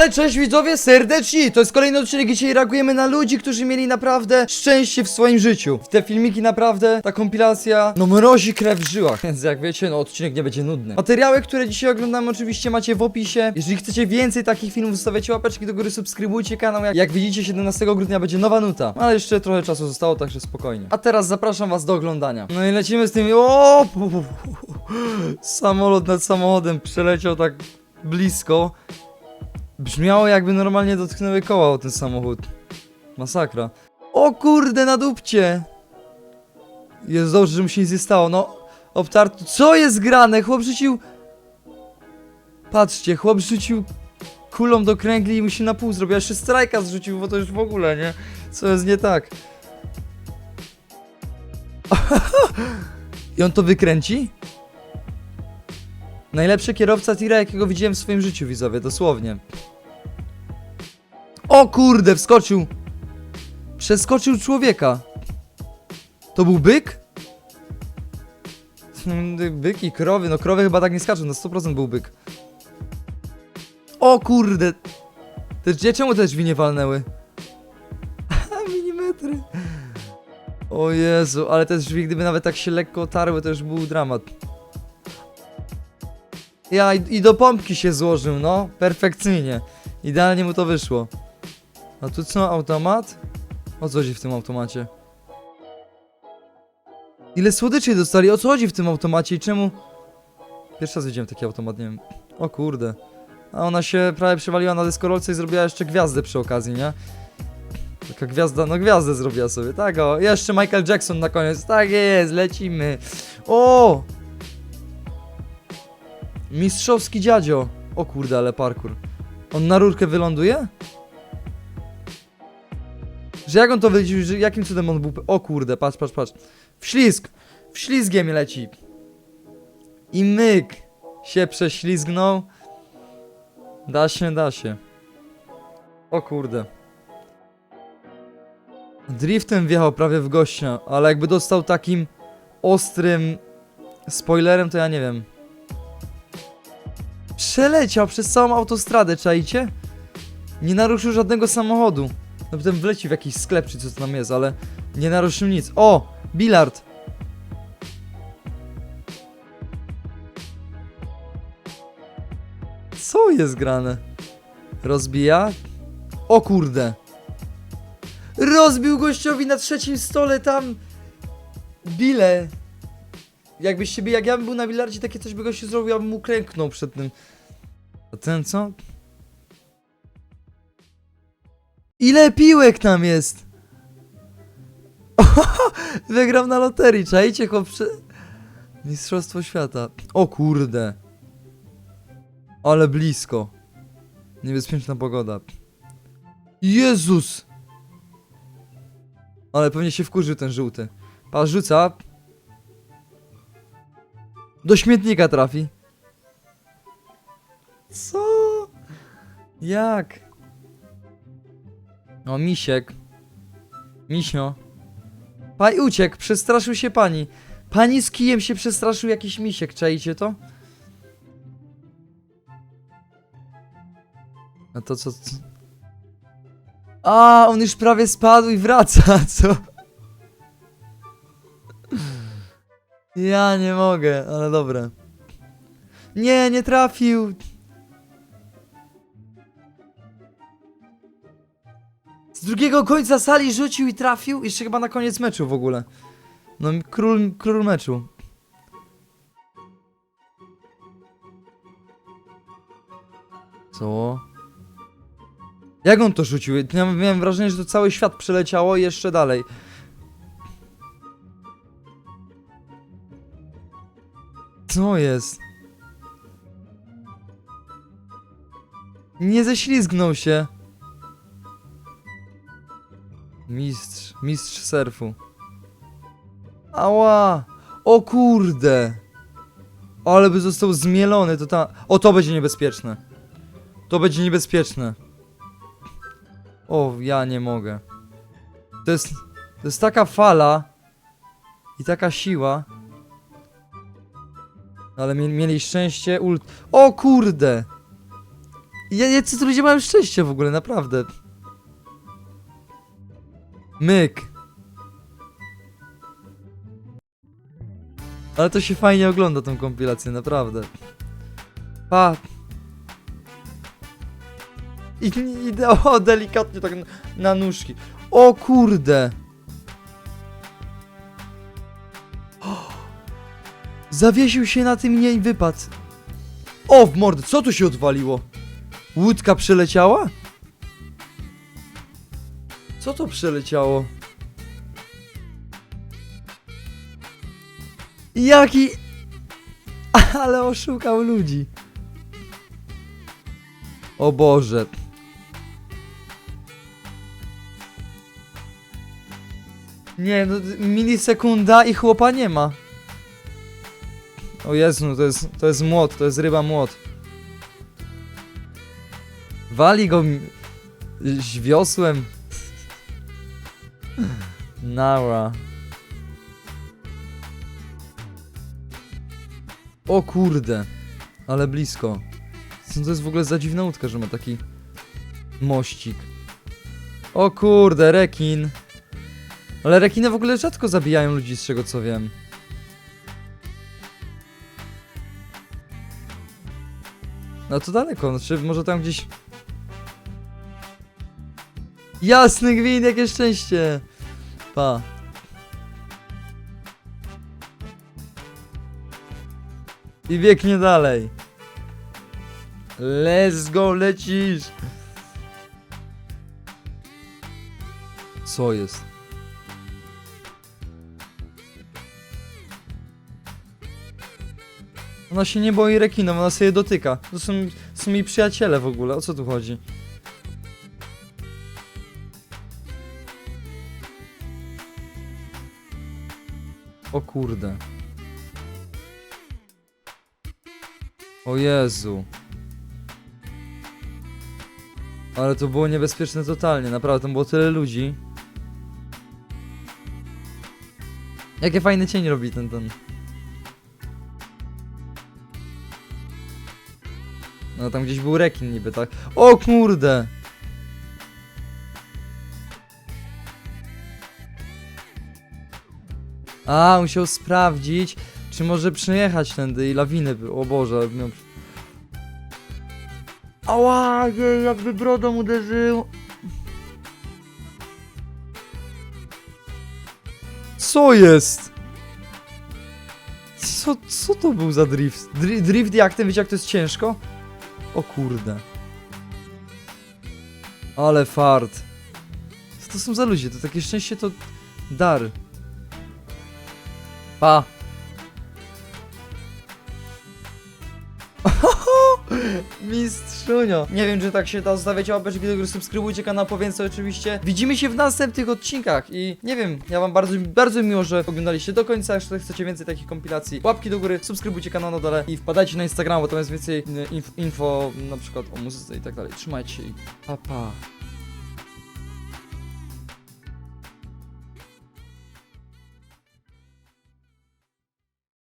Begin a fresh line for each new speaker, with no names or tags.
ale cześć widzowie, serdeczni! To jest kolejny odcinek, gdzie dzisiaj reagujemy na ludzi, którzy mieli naprawdę szczęście w swoim życiu. Te filmiki naprawdę, ta kompilacja, no mrozi krew w żyłach. Więc jak wiecie, no odcinek nie będzie nudny. Materiały, które dzisiaj oglądamy oczywiście macie w opisie. Jeżeli chcecie więcej takich filmów, zostawiacie łapeczki do góry, subskrybujcie kanał. Jak, jak widzicie, 17 grudnia będzie nowa nuta. Ale jeszcze trochę czasu zostało, także spokojnie. A teraz zapraszam was do oglądania. No i lecimy z tymi... O! Samolot nad samochodem przeleciał tak blisko. Brzmiało jakby normalnie dotknęły koła o ten samochód. Masakra. O kurde, na dupcie! Jest dobrze, że mu się nic nie stało. No, obtartu. Co jest grane? Chłop rzucił... Patrzcie, chłop rzucił kulą do kręgli i mu się na pół zrobił. Jeszcze strajka zrzucił, bo to już w ogóle, nie? Co jest nie tak? I on to wykręci? Najlepszy kierowca tira, jakiego widziałem w swoim życiu, widzowie, dosłownie. O kurde, wskoczył! Przeskoczył człowieka. To był byk? Byk i krowy, no krowy chyba tak nie skaczą, na 100% był byk. O kurde! Te drzwi, czemu te drzwi nie walnęły? Milimetry. O Jezu, ale te drzwi, gdyby nawet tak się lekko otarły, to już był dramat. Ja i do pompki się złożył, no. Perfekcyjnie. Idealnie mu to wyszło. A tu co, automat? O co chodzi w tym automacie? Ile słodyczy dostali? O co chodzi w tym automacie i czemu? Pierwszy raz widziałem taki automat, nie wiem. O kurde. A ona się prawie przewaliła na deskorolce i zrobiła jeszcze gwiazdę przy okazji, nie? Taka gwiazda, no gwiazdę zrobiła sobie, tak o. Jeszcze Michael Jackson na koniec. Tak jest, lecimy. O! Mistrzowski dziadzio. O kurde, ale parkour. On na rurkę wyląduje? Że jak on to wylecił, że jakim cudem on był... O kurde, patrz, patrz, patrz. Wślizg! Wślizgiem leci. I myk się prześlizgnął. Da się, da się. O kurde. Driftem wjechał prawie w gościa, ale jakby dostał takim ostrym spoilerem, to ja nie wiem. Przeleciał przez całą autostradę, czaicie? Nie naruszył żadnego samochodu. No potem wleci w jakiś sklep czy co tam jest, ale nie naruszył nic. O! Bilard! Co jest grane? Rozbija? O kurde! Rozbił gościowi na trzecim stole tam bile. Jakbyście by, jak ja bym był na bilardzie, takie coś by gościu zrobił, ja bym mu klęknął przed tym. A ten co? Ile piłek tam jest? Wygram na loterii, czajcie chłopcze? Mistrzostwo świata. O kurde. Ale blisko. Niebezpieczna pogoda. Jezus! Ale pewnie się wkurzył ten żółty. Pa, rzuca. Do śmietnika trafi. Co? Jak? O, misiek. Misio. Paj uciekł, przestraszył się pani. Pani z kijem się przestraszył jakiś misiek, czaicie to? A to co? A, on już prawie spadł i wraca, co? Ja nie mogę, ale dobra. Nie, nie trafił. Z drugiego końca sali rzucił i trafił. Jeszcze chyba na koniec meczu w ogóle. No, król, król meczu. Co? Jak on to rzucił? Ja miałem wrażenie, że to cały świat przeleciało i jeszcze dalej. Co jest? Nie ześlizgnął się. Mistrz, mistrz surfu. Ała! O kurde! Ale by został zmielony, to ta... O, to będzie niebezpieczne. To będzie niebezpieczne. O, ja nie mogę. To jest... To jest taka fala i taka siła. Ale mie mieli szczęście ult... O kurde! Ja nie co ludzie mają szczęście w ogóle, naprawdę. Myk. Ale to się fajnie ogląda tą kompilację, naprawdę. Pa. I idę o, delikatnie tak na, nóżki. O kurde. Zawiesił się na tym i wypadł. O, w mordę, co tu się odwaliło? Łódka przeleciała? Co to przeleciało? Jaki... Ale oszukał ludzi. O Boże. Nie, no milisekunda i chłopa nie ma. O Jezu, no to jest, to jest młot, to jest ryba młot. Wali go wiosłem. Nara. O kurde, ale blisko. Co to jest w ogóle za dziwna łódka, że ma taki mościk? O kurde, rekin. Ale rekiny w ogóle rzadko zabijają ludzi, z czego co wiem. No to daleko, znaczy może tam gdzieś... Jasny gwint, jakie szczęście! Pa. I biegnie dalej. Let's go, lecisz! Co jest? Ona się nie boi rekinów, ona sobie dotyka. To są, są jej przyjaciele w ogóle, o co tu chodzi? O kurde. O Jezu. Ale to było niebezpieczne totalnie, naprawdę, tam było tyle ludzi. Jakie fajny cień robi ten, ten. No tam gdzieś był rekin niby, tak? O kurde! A, musiał sprawdzić, czy może przejechać tędy i lawiny by... O Boże, miał... Ała, jakby brodą uderzył. Co jest? Co, co to był za drift? Dri drift jak ten, wiecie jak to jest ciężko? O kurde. Ale fart. Co to są za ludzie? To takie szczęście to dar. Pa. Mistrzunio. Nie wiem, czy tak się da. Zostawiacie łapeczki do góry, subskrybujcie kanał po więcej oczywiście. Widzimy się w następnych odcinkach i nie wiem, ja wam bardzo, bardzo miło, że oglądaliście do końca. Jeśli chcecie więcej takich kompilacji, łapki do góry, subskrybujcie kanał na dole i wpadajcie na Instagram, bo tam jest więcej inf info na przykład o muzyce i tak dalej. Trzymajcie się i pa pa.